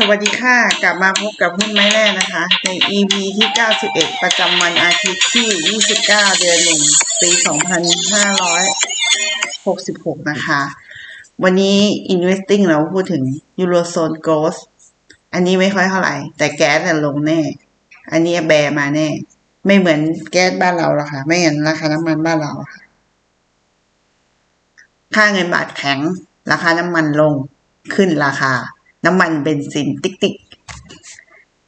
สวัสดีค่ะ กลับมาพบกับหุ้นไม้แรกนะคะ ใน EP ที่ 91 ประจำวันอาทิตย์ที่ 29 เดือนหนึ่งปี 2566 นะคะ วันนี้ Investing เราพูดถึง Eurozone Growth อันนี้ไม่ค่อยเท่าไหร่ แต่แก๊สน่ะลงแน่ อันนี้แบมาแน่ ไม่เหมือนแก๊สบ้านเราหรอกค่ะ ไม่เห็นราคาน้ำมันบ้านเราค่ะ ค่าเงินบาทแข็ง ราคาน้ำมันลงขึ้นราคา น้ำมันเบนซินติ๊กติ๊ก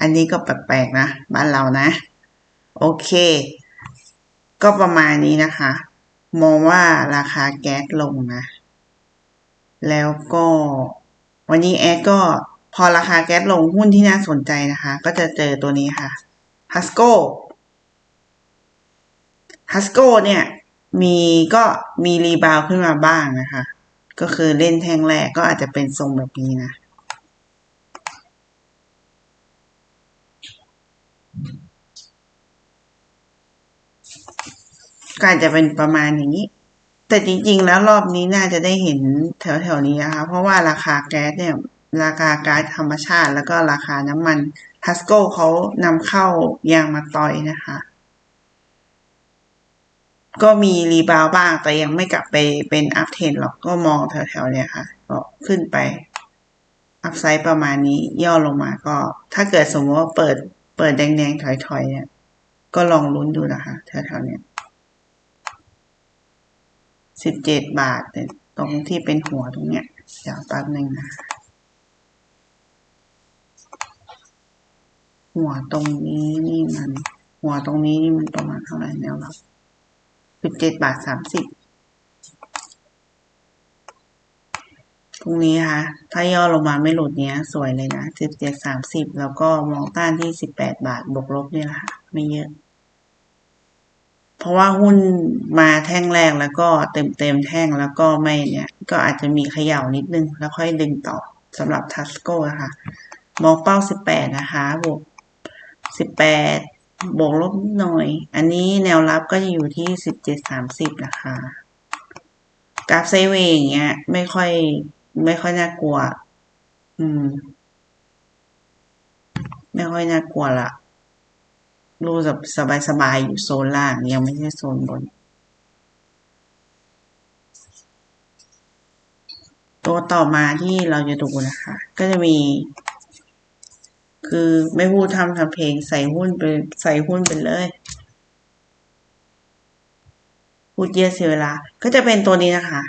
อันนี้ก็แปลกๆนะ บ้านเรานะ โอเค ก็ประมาณนี้นะคะ มองว่าราคาแก๊สลงนะ แล้วก็ วันนี้แอดก็พอราคาแก๊สลงหุ้นที่น่าสนใจนะคะ ก็จะเจอตัวนี้ค่ะฮัสโกฮัสโกเนี่ยมีก็มีรีบาวขึ้นมาบ้างนะคะ ก็คือเล่นแท่งแรกก็อาจจะเป็นทรงแบบนี้นะ ก็อาจจะเป็นประมาณอย่างนี้ แต่จริงๆ แล้วรอบนี้น่าจะได้เห็นแถวๆนี้นะคะ เพราะว่าราคาแก๊สเนี่ย ราคาก๊าซธรรมชาติ แล้วก็ราคาน้ำมันทัสโก้เขานำเข้ายางมาตอยนะคะ ก็มีรีบาวบ้าง แต่ยังไม่กลับไปเป็นอัพเทนหรอก ก็มองแถวๆเนี่ยค่ะ ก็ขึ้นไปอัพไซด์ประมาณนี้ย่อลงมาก็ ถ้าเกิดสมมติว่าเปิดเปิดแดงๆถอยๆเนี่ยก็ลองลุ้นดูนะคะแถวๆเนี้ย สิบเจ็ดบาทเนี่ตรงที่เป็นหัวตรงเนี้ยเดี๋ยวแป๊บหนึ่งนะ หัวตรงนี้นี่มัน หัวตรงนี้นี่มันประมาณเท่าไหร่แนวรับสิบเจ็ดบาทสามสิบตรงนี้ค่ะ ถ้าย่อลงมาไม่หลุดเนี้ย สวยเลยนะสิบเจ็ดสามสิบแล้วก็มองต้านที่สิบแปดบาทบวกลบนี่แหละค่ะ ไม่เยอะ เพราะว่าหุ้นมาแท่งแรกแล้วก็เต็มเต็มๆแท่งแล้วก็ไม่เนี่ย ก็อาจจะมีเขย่านิดนึง แล้วค่อยดึงต่อสำหรับทัสโก้นะคะ มองเป้าสิบแปดนะคะบวกสิบแปดบวกลบนิดหน่อย อันนี้แนวรับก็จะอยู่ที่สิบเจ็ดสามสิบนะคะ กราฟไซเวย์อย่างเงี้ย ไม่ค่อยไม่ค่อยน่ากลัว อืม ไม่ค่อยน่ากลัวละ รู้แบบสบายๆ อยู่โซนล่าง ยังไม่ใช่โซนบน ตัวต่อมาที่เราจะดูนะคะ ก็จะมี คือไม่พูดทำทำเพลงใส่หุ้นไปใส่หุ้นไปเลย พูดเยอะเสียเวลา ก็จะเป็นตัวนี้นะคะ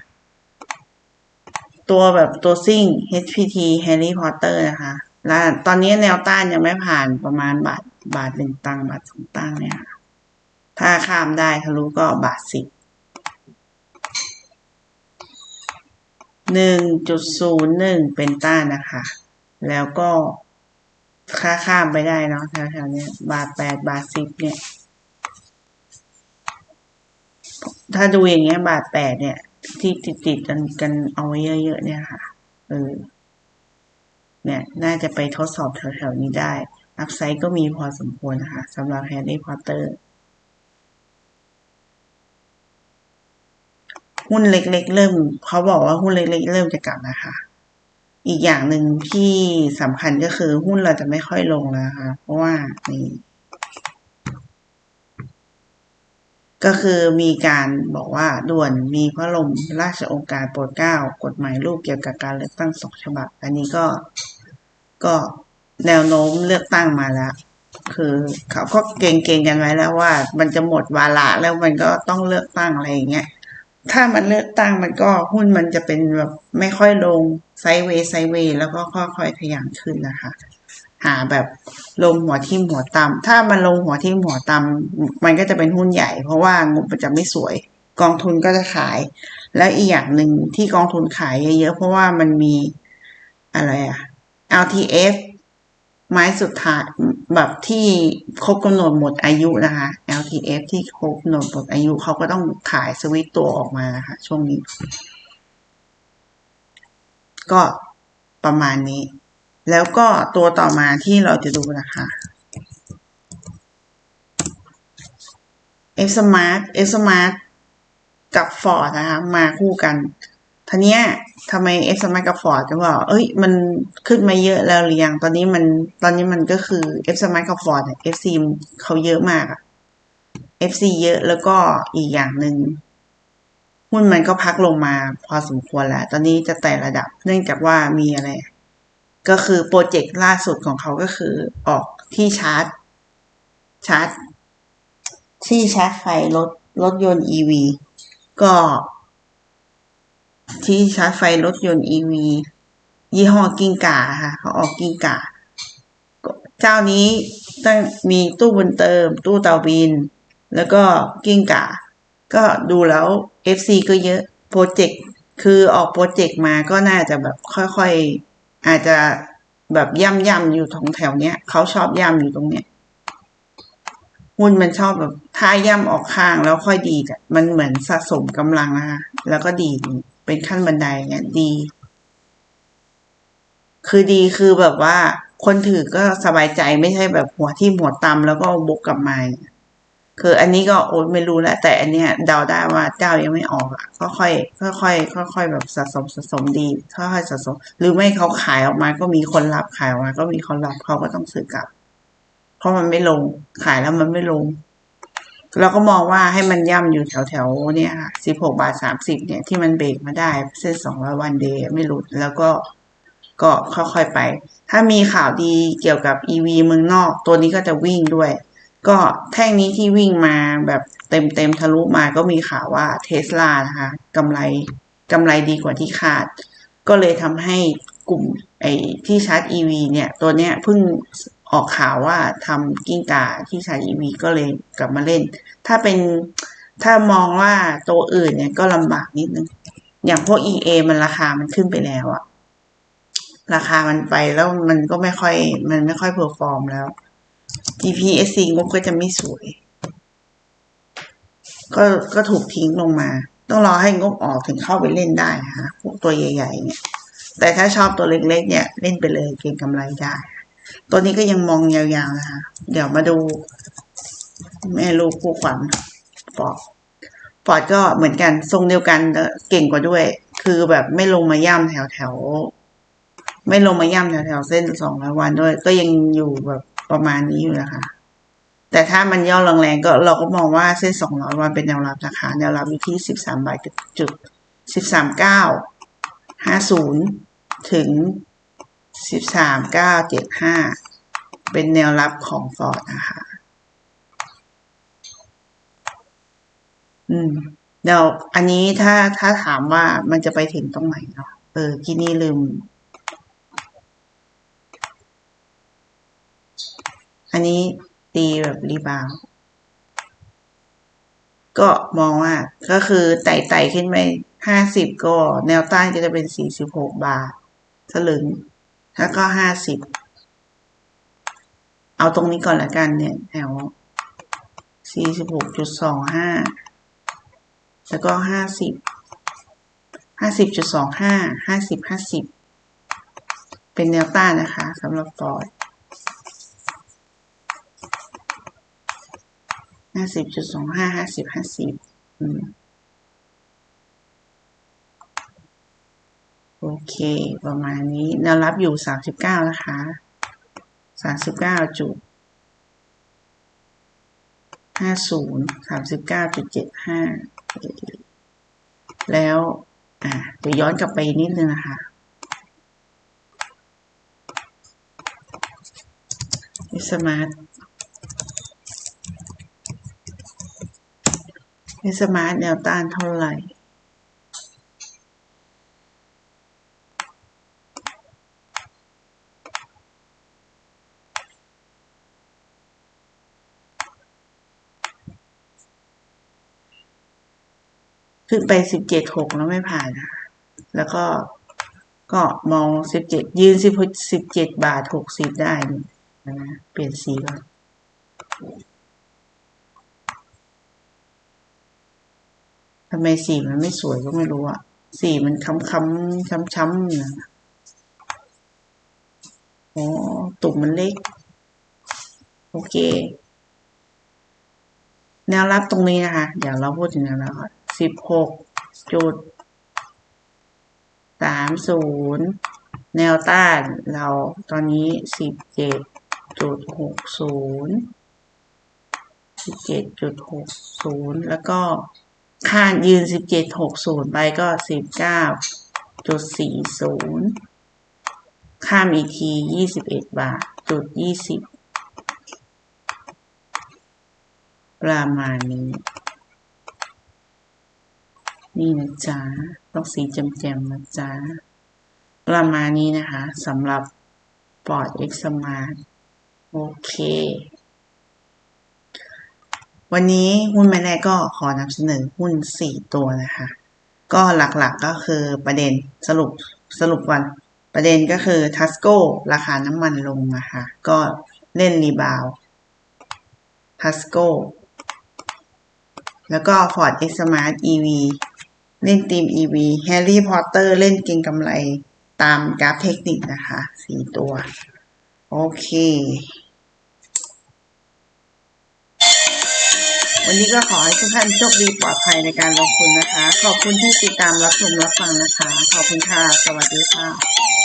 ตัวแบบตัวซิ่ง HPT Harry Potter นะคะ แล้วตอนนี้แนวต้านยังไม่ผ่านประมาณบาท บาทหนึ่งตังบาทสองตังเนี่ย ถ้าข้ามได้ทะลุก็บาทสิบหนึ่งจุดศูนย์หนึ่งเป็นต้านนะคะ แล้วก็ค่าข้ามไปได้เนาะแถวๆเนี้ยบาทแปดบาทสิบเนี่ย ถ้าดูอย่างเงี้ย บาทแปดเนี่ย ที่ติดติดๆกันกันเอาไว้เยอะๆเนี่ยค่ะเออเนี่ย น่าจะไปทดสอบแถวๆนี้ได้ อัพไซด์ก็มีพอสมควรนะคะสำหรับแฮร์รี่พอตเตอร์หุ้นเล็กๆเริ่มเขาบอกว่าหุ้นเล็กๆเริ่มจะกลับนะคะ อีกอย่างหนึ่งที่สำคัญก็คือหุ้นเราจะไม่ค่อยลงแล้วนะคะ เพราะว่านี่ก็คือมีการบอกว่าด่วนมีพระลมราชองค์การโปรดเกล้ากฎหมายลูกเกี่ยวกับการเลือกตั้งสองฉบับ อันนี้ก็ก็ แนวโน้มเลือกตั้งมาแล้ว คือเขาก็เก่งๆกันไว้แล้วว่า มันจะหมดวาระแล้วมันก็ต้องเลือกตั้งอะไรอย่างเงี้ยถ้ามันเลือกตั้งมันก็หุ้นมันจะเป็นแบบไม่ค่อยลงไซเวย์ไซเวย์แล้วก็ค่อยๆขยันขึ้นนะคะ หาแบบลงหัวทิ่มหัวต่ำถ้ามันลงหัวทิ่มหัวต่ำมันก็จะเป็นหุ้นใหญ่ เพราะว่างบมันจะไม่สวย กองทุนก็จะขาย แล้วอีกอย่างหนึ่งที่กองทุนขายเยอะๆเพราะว่ามันมีอะไรอะ LTF ไม้สุดท้ายแบบที่ครบกำหนดหมดอายุนะคะ LTF ที่ครบกำหนดหมดอายุเขาก็ต้องขายสวิตตัวออกมานะคะ ช่วงนี้ ก็ประมาณนี้ แล้วก็ตัวต่อมาที่เราจะดูนะคะ F Smart F Smart กับ Ford นะคะ มาคู่กัน ทีเนี้ยทำไมเอฟสมัยกับฟอร์ดจะบอกเอ้ย มันขึ้นมาเยอะแล้วหรือยังตอนนี้มัน ตอนนี้มันก็คือเอฟสมัยกับฟอร์ดเอฟซีเขาเยอะมากอะเอฟซีเยอะแล้วก็อีกอย่างหนึ่งหุ้นมันก็พักลงมาพอสมควรแล้ว ตอนนี้จะไต่ระดับ เนื่องจากว่ามีอะไร ก็คือโปรเจกต์ล่าสุดของเขาก็คือออกที่ชาร์จ ชาร์จ ที่ชาร์จไฟรถรถยนต์ EV ก็ ที่ชาร์จไฟรถยนต์ EV ยี่ห้อกิ้งก่าค่ะเขาออกกิ้งก่า เจ้านี้ตั้งมีตู้บุญเติม ตู้เตาบิน แล้วก็กิ้งก่า ก็ดูแล้ว FC ก็เยอะโปรเจกต์คือออกโปรเจกต์มาก็น่าจะแบบค่อยๆ อาจจะแบบย่ำย่ำอยู่ตรงแถวเนี้ยเขาชอบย่ำอยู่ตรงเนี้ยหุ้นมันชอบแบบถ้าย่ำออกข้างแล้วค่อยดีดอะมันเหมือนสะสมกำลังนะคะแล้วก็ดีด เป็นขั้นบันไดเงี้ยดี คือดีคือแบบว่า คนถือก็สบายใจไม่ใช่แบบหัวที่หัวตำแล้วก็บกกลับมาคืออันนี้ก็โอ๊ตไม่รู้แหละแต่อันเนี้ยเดาได้ว่าเจ้ายังไม่ออกอะก็ค่อยค่อยค่อยค่อยๆแบบสะสมสะสมดีค่อยๆสะสม หรือไม่เขาขายออกมาก็มีคนรับขายออกมา ก็มีคนรับเขาก็ต้องซื้อกลับ เพราะมันไม่ลงขายแล้วมันไม่ลง เราก็มองว่าให้มันย่ำอยู่แถวแถวๆเนี่ยค่ะสิบหกบาทสามสิบเนี่ยที่มันเบรกมาได้เส้นสองร้อยวันเดย์ไม่หลุดแล้วก็ก็ค่อยๆไป ถ้ามีข่าวดีเกี่ยวกับ EV เมืองนอกตัวนี้ก็จะวิ่งด้วย ก็แท่งนี้ที่วิ่งมาแบบเต็มเต็มๆทะลุมาก็มีข่าวว่าเทสลานะคะกำไรกำไรดีกว่าที่คาด ก็เลยทำให้กลุ่มไอ้ที่ชาร์จ EV เนี่ย ตัวเนี้ยเพิ่ง ออกข่าวว่าทำกิ้งก่าที่ชาร์จ EV ก็เลยกลับมาเล่น ถ้าเป็นถ้ามองว่าตัวอื่นเนี่ยก็ลำบากนิดนึง อย่างพวก EA มันราคามันขึ้นไปแล้วอะราคามันไปแล้วมันก็ไม่ค่อย มันไม่ค่อยเพอร์ฟอร์มแล้ว GPSC งบก็จะไม่สวย ก็ก็ถูกทิ้งลงมา ต้องรอให้งบออกถึงเข้าไปเล่นได้นะคะพวกตัวใหญ่ ๆ เนี่ย แต่ถ้าชอบตัวเล็ก ๆ เนี่ย เล่นไปเลยเก็งกำไรได้ ตัวนี้ก็ยังมองยาวๆนะคะ เดี๋ยวมาดู แม่ลูกคู่ขวัญฟอร์ดฟอร์ดก็เหมือนกันทรงเดียวกันเก่งกว่าด้วย คือแบบไม่ลงมาย่ำแถวแถวไม่ลงมาย่ำแถวแถวเส้นสองร้อยวันด้วย ก็ยังอยู่แบบประมาณนี้อยู่นะคะ แต่ถ้ามันย่อแรงๆก็เราก็มองว่าเส้นสองร้อยวันเป็นแนวรับนะคะ แนวรับอยู่ที่สิบสามบาทจุดสิบสามเก้าห้าศูนย์ถึง สิบสามเก้าเจ็ดห้าเป็นแนวรับของฟอร์ดนะคะ อืมเดี๋ยวอันนี้ถ้าถ้าถามว่ามันจะไปถึงตรงไหนเนาะเออที่นี่ลืม อันนี้ตีแบบรีบาวด์ก็มองว่าก็คือไต่ไต่ขึ้นไปห้าสิบก็แนวต้านก็จะเป็นสี่สิบหกบาทสลึง แล้วก็ห้าสิบ เอาตรงนี้ก่อนละกันเนี่ยแถวสี่สิบหกจุดสองห้า แล้วก็ห้าสิบ ห้าสิบจุดสองห้า ห้าสิบห้าสิบ เป็นแนวต้านนะคะสำหรับฟอร์ดห้าสิบจุดสองห้าห้าสิบห้าสิบโอ เค ประมาณนี้แนวรับอยู่สามสิบเก้านะคะสามสิบเก้าจุดห้าศูนย์สามสิบเก้าจุดเจ็ดห้าแล้ว อ่าเดี๋ยวย้อนกลับไปนิดนึงนะคะสมาร์ทสมาร์ทแนวต้านเท่าไหร่ ขึ้นไปสิบเจ็ดหกแล้วไม่ผ่าน แล้วก็ก็มองสิบเจ็ดยืนสิบสิบเจ็ดบาทหกสิบได้นี่นะเปลี่ยนสีก่อนทำไมสีมันไม่สวยก็ไม่รู้อะสีมันค้ำค้ำช้ำช้ำๆนะอ๋อตุ่มมันเล็ก โอเค แนวรับตรงนี้นะคะ เดี๋ยวเราพูดถึงแนวรับก่อน สิบหกจุดสามศูนย์แนวต้านเราตอนนี้สิบเจ็ดจุดหกศูนย์สิบเจ็ดจุดหกศูนย์แล้วก็ข้างยืนสิบเจ็ดหกศูนย์ไปก็สิบเก้าจุดสี่ศูนย์ข้ามอีกทียี่สิบเอ็ดบาทจุดยี่สิบประมาณนี้ นี่นะจ๊ะต้องสีแจ่มๆนะจ๊ะประมาณนี้นะคะสำหรับปอด X Smart โอเค วันนี้หุ้นแม่แน่ก็ขอนำเสนอหุ้น 4 ตัวนะคะ ก็หลักๆก็คือประเด็นสรุปสรุปวัน ประเด็นก็คือทัสโก้ราคาน้ำมันลงนะคะก็เล่นรีบาวทัสโก้แล้วก็ Ford X Smart EV เล่นทีม EV Harry Potter เล่นเก่งกำไรตามกราฟเทคนิคนะคะสี่ตัว โอเค วันนี้ก็ขอให้ทุกท่านโชคดีปลอดภัยในการลงทุนนะคะ ขอบคุณที่ติดตามรับชมรับฟังนะคะ ขอบคุณค่ะ สวัสดีค่ะ